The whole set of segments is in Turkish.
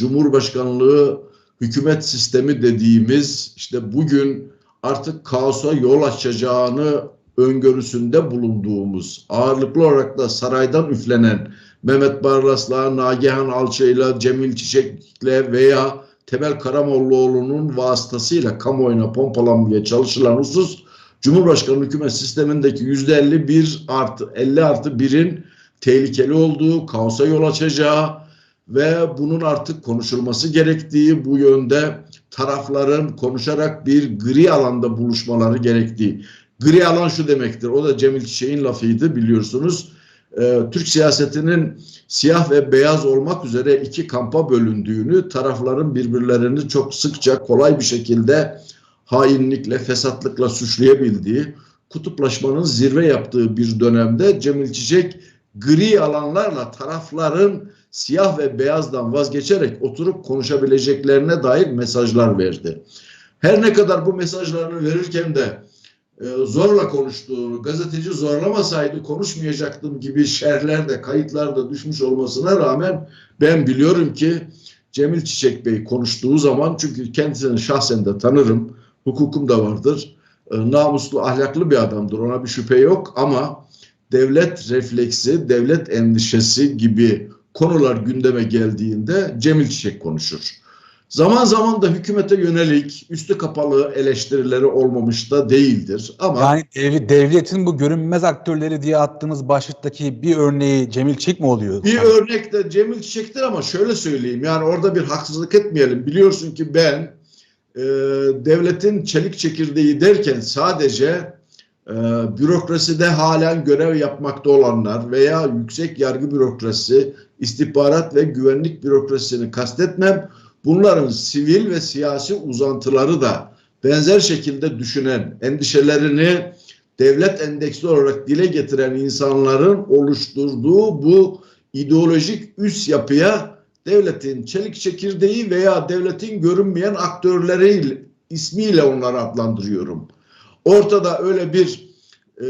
Cumhurbaşkanlığı hükümet sistemi dediğimiz işte bugün artık kaosa yol açacağını öngörüsünde bulunduğumuz ağırlıklı olarak da saraydan üflenen Mehmet Barlas'la, Nagihan Alçı'yla, Cemil Çiçek'le veya Temel Karamollaoğlu'nun vasıtasıyla kamuoyuna pompalanmaya çalışılan husus Cumhurbaşkanı hükümet sistemindeki yüzde 51 artı 50 artı 1'in tehlikeli olduğu, kaosa yol açacağı ve bunun artık konuşulması gerektiği bu yönde tarafların konuşarak bir gri alanda buluşmaları gerektiği. Gri alan şu demektir. O da Cemil Çiçek'in lafıydı biliyorsunuz. Ee, Türk siyasetinin siyah ve beyaz olmak üzere iki kampa bölündüğünü, tarafların birbirlerini çok sıkça kolay bir şekilde hainlikle, fesatlıkla suçlayabildiği, kutuplaşmanın zirve yaptığı bir dönemde Cemil Çiçek gri alanlarla tarafların siyah ve beyazdan vazgeçerek oturup konuşabileceklerine dair mesajlar verdi. Her ne kadar bu mesajlarını verirken de e, zorla konuştuğunu, gazeteci zorlamasaydı konuşmayacaktım gibi şerhler de kayıtlarda düşmüş olmasına rağmen ben biliyorum ki Cemil Çiçek Bey konuştuğu zaman çünkü kendisini şahsen de tanırım, hukukum da vardır, e, namuslu, ahlaklı bir adamdır ona bir şüphe yok ama devlet refleksi, devlet endişesi gibi konular gündeme geldiğinde Cemil Çiçek konuşur. Zaman zaman da hükümete yönelik üstü kapalı eleştirileri olmamış da değildir. Ama Yani dev- devletin bu görünmez aktörleri diye attığımız başlıktaki bir örneği Cemil Çek mi oluyor? bir örnek de Cemil Çiçek'tir ama şöyle söyleyeyim yani orada bir haksızlık etmeyelim. Biliyorsun ki ben e, devletin çelik çekirdeği derken sadece e, bürokraside halen görev yapmakta olanlar veya yüksek yargı bürokrasisi, istihbarat ve güvenlik bürokrasisini kastetmem. Bunların sivil ve siyasi uzantıları da benzer şekilde düşünen, endişelerini devlet endeksli olarak dile getiren insanların oluşturduğu bu ideolojik üst yapıya devletin çelik çekirdeği veya devletin görünmeyen aktörleri ismiyle onları adlandırıyorum. Ortada öyle bir e,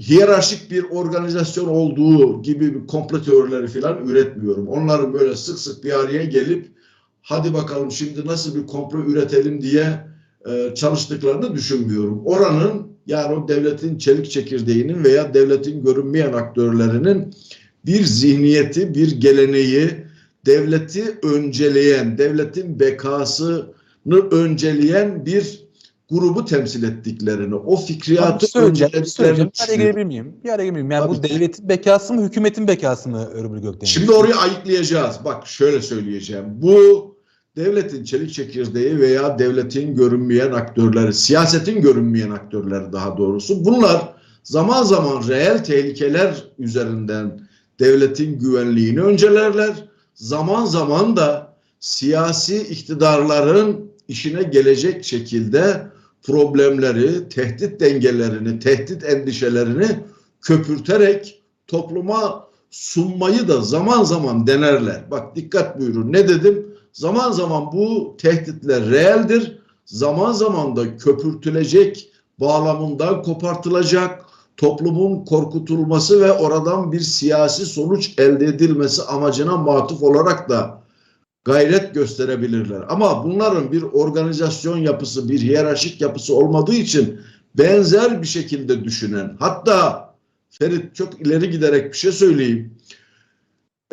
hiyerarşik bir organizasyon olduğu gibi komplo teorileri falan üretmiyorum. Onların böyle sık sık bir araya gelip hadi bakalım şimdi nasıl bir komplo üretelim diye e, çalıştıklarını düşünmüyorum. Oranın yani o devletin çelik çekirdeğinin veya devletin görünmeyen aktörlerinin bir zihniyeti, bir geleneği, devleti önceleyen, devletin bekasını önceleyen bir grubu temsil ettiklerini, o fikriyatı söyleyeceğim, bir araya girebilir miyim? Bir araya girebilir miyim? Yani Tabii bu ki. devletin bekası mı, hükümetin bekası mı Öbür Gökdeniz? Şimdi orayı ayıklayacağız. Bak şöyle söyleyeceğim. Bu devletin çelik çekirdeği veya devletin görünmeyen aktörleri, siyasetin görünmeyen aktörleri daha doğrusu. Bunlar zaman zaman reel tehlikeler üzerinden devletin güvenliğini öncelerler. Zaman zaman da siyasi iktidarların işine gelecek şekilde problemleri, tehdit dengelerini, tehdit endişelerini köpürterek topluma sunmayı da zaman zaman denerler. Bak dikkat buyurun. Ne dedim? Zaman zaman bu tehditler reeldir. Zaman zaman da köpürtülecek, bağlamından kopartılacak, toplumun korkutulması ve oradan bir siyasi sonuç elde edilmesi amacına matuf olarak da gayret gösterebilirler. Ama bunların bir organizasyon yapısı, bir hiyerarşik yapısı olmadığı için benzer bir şekilde düşünen, hatta Ferit çok ileri giderek bir şey söyleyeyim.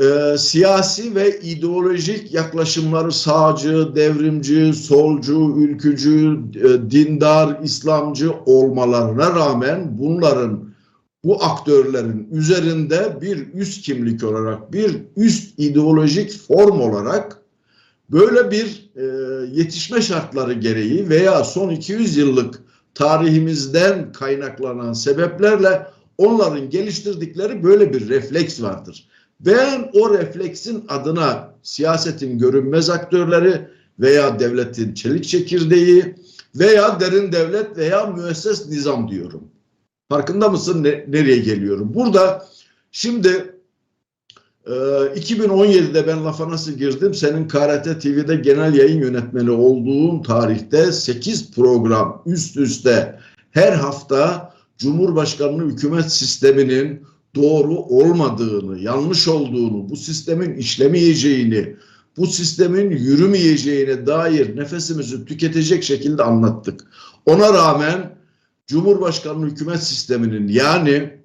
Ee, siyasi ve ideolojik yaklaşımları sağcı, devrimci, solcu, ülkücü, e, dindar, İslamcı olmalarına rağmen bunların bu aktörlerin üzerinde bir üst kimlik olarak, bir üst ideolojik form olarak böyle bir e, yetişme şartları gereği veya son 200 yıllık tarihimizden kaynaklanan sebeplerle onların geliştirdikleri böyle bir refleks vardır. Ben o refleksin adına siyasetin görünmez aktörleri veya devletin çelik çekirdeği veya derin devlet veya müesses nizam diyorum. Farkında mısın ne- nereye geliyorum? Burada şimdi e, 2017'de ben lafa nasıl girdim? Senin KRT TV'de genel yayın yönetmeni olduğum tarihte 8 program üst üste her hafta Cumhurbaşkanlığı hükümet sisteminin doğru olmadığını, yanlış olduğunu, bu sistemin işlemeyeceğini, bu sistemin yürümeyeceğine dair nefesimizi tüketecek şekilde anlattık. Ona rağmen Cumhurbaşkanlığı hükümet sisteminin yani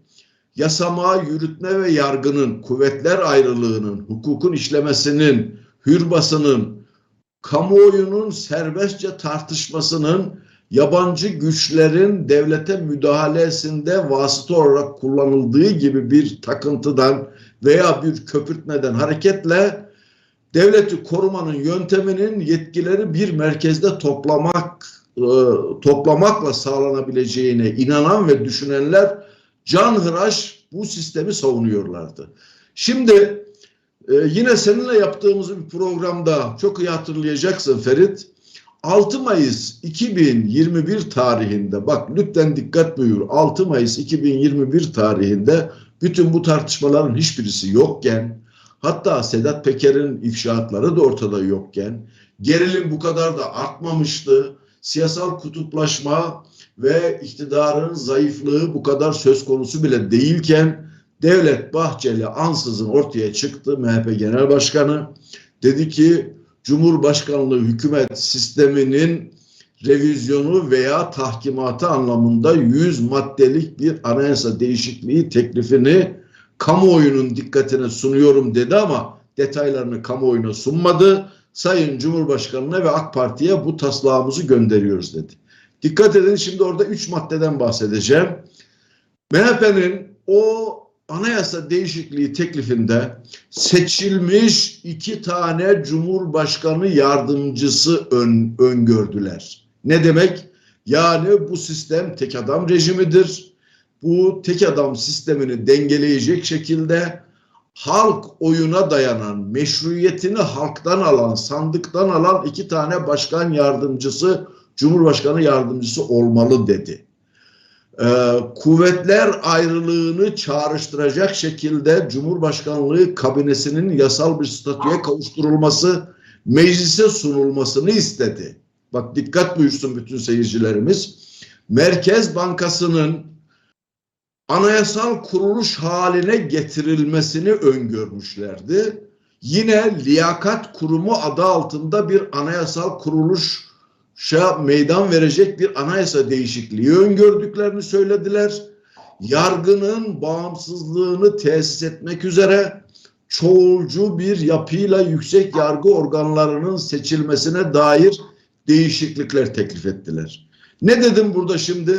yasama, yürütme ve yargının, kuvvetler ayrılığının, hukukun işlemesinin, hürbasının, kamuoyunun serbestçe tartışmasının yabancı güçlerin devlete müdahalesinde vasıta olarak kullanıldığı gibi bir takıntıdan veya bir köpürtmeden hareketle devleti korumanın yönteminin yetkileri bir merkezde toplamak e, toplamakla sağlanabileceğine inanan ve düşünenler canhıraş bu sistemi savunuyorlardı. Şimdi e, yine seninle yaptığımız bir programda çok iyi hatırlayacaksın Ferit. 6 Mayıs 2021 tarihinde bak lütfen dikkat buyur 6 Mayıs 2021 tarihinde bütün bu tartışmaların hiçbirisi yokken hatta Sedat Peker'in ifşaatları da ortada yokken gerilim bu kadar da artmamıştı. Siyasal kutuplaşma ve iktidarın zayıflığı bu kadar söz konusu bile değilken Devlet Bahçeli ansızın ortaya çıktı MHP Genel Başkanı. Dedi ki Cumhurbaşkanlığı hükümet sisteminin revizyonu veya tahkimatı anlamında 100 maddelik bir anayasa değişikliği teklifini kamuoyunun dikkatine sunuyorum dedi ama detaylarını kamuoyuna sunmadı. Sayın Cumhurbaşkanı'na ve AK Parti'ye bu taslağımızı gönderiyoruz dedi. Dikkat edin şimdi orada 3 maddeden bahsedeceğim. MHP'nin o anayasa değişikliği teklifinde seçilmiş iki tane cumhurbaşkanı yardımcısı ön, öngördüler. Ne demek? Yani bu sistem tek adam rejimidir. Bu tek adam sistemini dengeleyecek şekilde halk oyuna dayanan, meşruiyetini halktan alan, sandıktan alan iki tane başkan yardımcısı, cumhurbaşkanı yardımcısı olmalı dedi e, kuvvetler ayrılığını çağrıştıracak şekilde Cumhurbaşkanlığı kabinesinin yasal bir statüye kavuşturulması, meclise sunulmasını istedi. Bak dikkat buyursun bütün seyircilerimiz. Merkez Bankası'nın anayasal kuruluş haline getirilmesini öngörmüşlerdi. Yine liyakat kurumu adı altında bir anayasal kuruluş şa meydan verecek bir anayasa değişikliği öngördüklerini söylediler. Yargının bağımsızlığını tesis etmek üzere çoğulcu bir yapıyla yüksek yargı organlarının seçilmesine dair değişiklikler teklif ettiler. Ne dedim burada şimdi?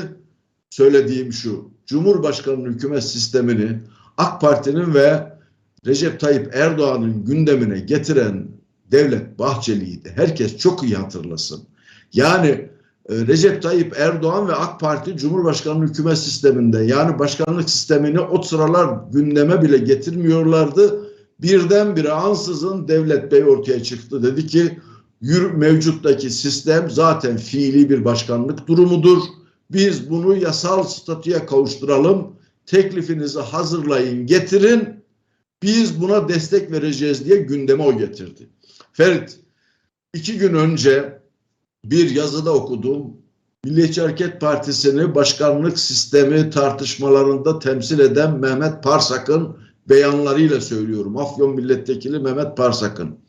Söylediğim şu. Cumhurbaşkanı hükümet sistemini AK Parti'nin ve Recep Tayyip Erdoğan'ın gündemine getiren Devlet Bahçeli'ydi. Herkes çok iyi hatırlasın. Yani e, Recep Tayyip Erdoğan ve AK Parti Cumhurbaşkanlığı hükümet sisteminde yani başkanlık sistemini o sıralar gündeme bile getirmiyorlardı. Birdenbire ansızın Devlet Bey ortaya çıktı. Dedi ki mevcuttaki sistem zaten fiili bir başkanlık durumudur. Biz bunu yasal statüye kavuşturalım. Teklifinizi hazırlayın, getirin. Biz buna destek vereceğiz diye gündeme o getirdi. Ferit, iki gün önce bir yazıda okudum. Milliyetçi Hareket Partisi'ni başkanlık sistemi tartışmalarında temsil eden Mehmet Parsak'ın beyanlarıyla söylüyorum. Afyon Milletvekili Mehmet Parsak'ın.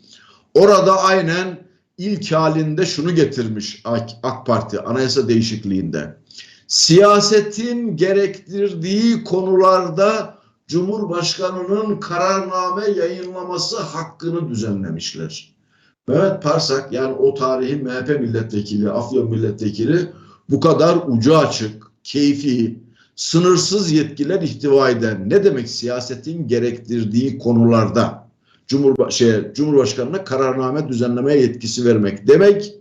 Orada aynen ilk halinde şunu getirmiş AK Parti anayasa değişikliğinde. Siyasetin gerektirdiği konularda Cumhurbaşkanı'nın kararname yayınlaması hakkını düzenlemişler. Mehmet Parsak yani o tarihin MHP milletvekili, Afyon milletvekili bu kadar ucu açık, keyfi, sınırsız yetkiler ihtiva eden ne demek siyasetin gerektirdiği konularda Cumhurba şey, Cumhurbaşkanı'na kararname düzenlemeye yetkisi vermek demek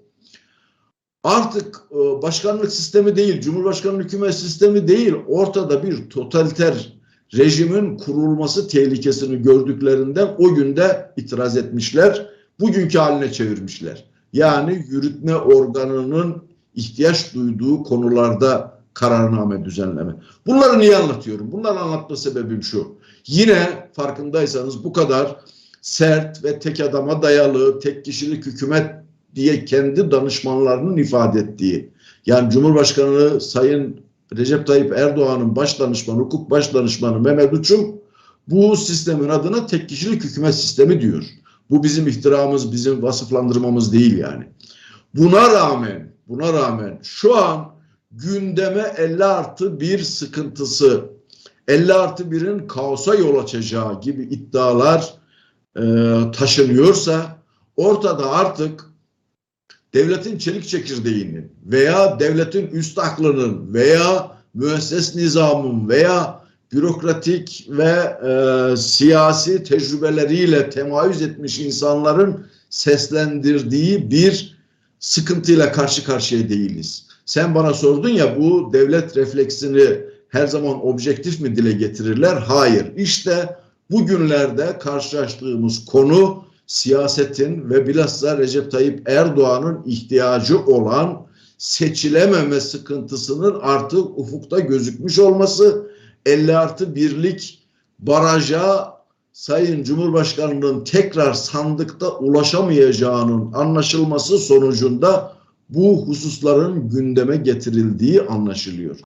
artık e, başkanlık sistemi değil, Cumhurbaşkanlığı hükümet sistemi değil, ortada bir totaliter rejimin kurulması tehlikesini gördüklerinden o günde itiraz etmişler bugünkü haline çevirmişler. Yani yürütme organının ihtiyaç duyduğu konularda kararname düzenleme. Bunları niye anlatıyorum? Bunları anlatma sebebim şu. Yine farkındaysanız bu kadar sert ve tek adama dayalı, tek kişilik hükümet diye kendi danışmanlarının ifade ettiği, yani Cumhurbaşkanı Sayın Recep Tayyip Erdoğan'ın baş danışmanı, hukuk baş danışmanı Mehmet Uçum bu sistemin adına tek kişilik hükümet sistemi diyor. Bu bizim ihtiramız, bizim vasıflandırmamız değil yani. Buna rağmen, buna rağmen şu an gündeme 50 artı bir sıkıntısı, 50 artı 1'in kaosa yol açacağı gibi iddialar e, taşınıyorsa ortada artık devletin çelik çekirdeğinin veya devletin üst aklının veya müesses nizamın veya bürokratik ve e, siyasi tecrübeleriyle temayüz etmiş insanların seslendirdiği bir sıkıntıyla karşı karşıya değiliz. Sen bana sordun ya bu devlet refleksini her zaman objektif mi dile getirirler? Hayır. İşte bugünlerde karşılaştığımız konu siyasetin ve bilhassa Recep Tayyip Erdoğan'ın ihtiyacı olan seçilememe sıkıntısının artık ufukta gözükmüş olması 50 artı birlik baraja Sayın Cumhurbaşkanı'nın tekrar sandıkta ulaşamayacağının anlaşılması sonucunda bu hususların gündeme getirildiği anlaşılıyor.